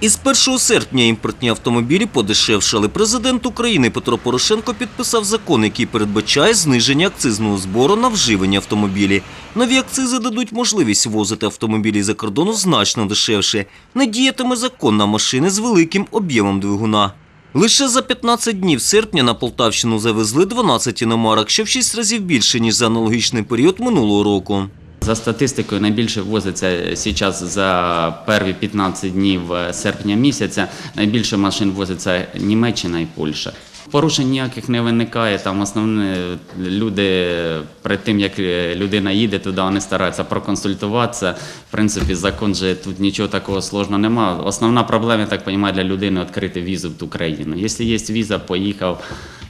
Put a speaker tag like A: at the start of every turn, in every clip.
A: Із 1 серпня імпортні автомобілі подешевшали. Президент України Петро Порошенко підписав закон, який передбачає зниження акцизного збору на вживані автомобілі. Нові акцизи дадуть можливість возити автомобілі за кордону значно дешевше. Не діятиме закон на машини з великим об'ємом двигуна. Лише за 15 днів серпня на Полтавщину завезли 12 іномарок, що в 6 разів більше, ніж за аналогічний період минулого року.
B: За статистикою найбільше ввозиться зараз за перві 15 днів е, серпня місяця. Найбільше машин ввозиться Німеччина і Польща. Порушень ніяких не виникає. Там основне люди перед тим як е, людина їде туди, вони стараються проконсультуватися. В принципі, закон же тут нічого такого сложного немає. Основна проблема, я так розумію, для людини відкрити візу в ту країну. Якщо є віза, поїхав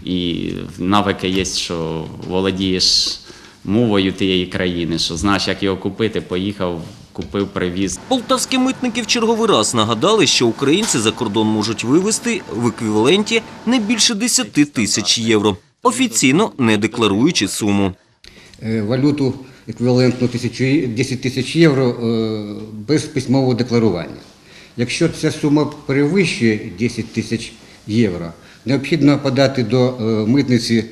B: і навики є, що володієш мовою тієї країни, що знаєш, як його купити, поїхав, купив, привіз.
A: Полтавські митники в черговий раз нагадали, що українці за кордон можуть вивезти в еквіваленті не більше 10 тисяч євро, офіційно не декларуючи суму.
C: е, валюту еквівалентну тисячу- 10 тисяч євро е, без письмового декларування. Якщо ця сума перевищує 10 тисяч євро, необхідно подати до е, митниці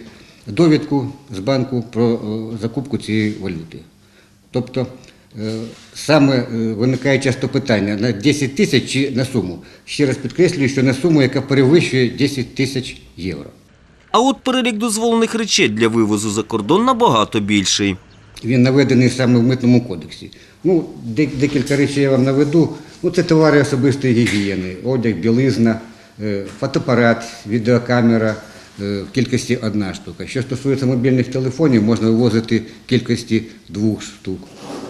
C: довідку з банку про е, закупку цієї валюти. Тобто е, саме е, виникає часто питання на 10 тисяч чи на суму. Ще раз підкреслюю, що на суму, яка перевищує 10 тисяч євро.
A: А от перелік дозволених речей для вивозу за кордон набагато більший.
C: Він наведений саме в митному кодексі. Ну, декілька речей я вам наведу. Ну, це товари особистої гігієни, одяг, білизна, фотоапарат, відеокамера в кількості одна штука. Що стосується мобільних телефонів, можна вивозити в кількості двох штук.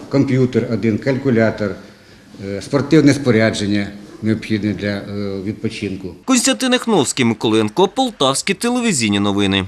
C: Комп'ютер один, калькулятор, е, спортивне спорядження необхідне для е, відпочинку.
A: Константин Ехновський, Миколенко, Полтавські телевізійні новини.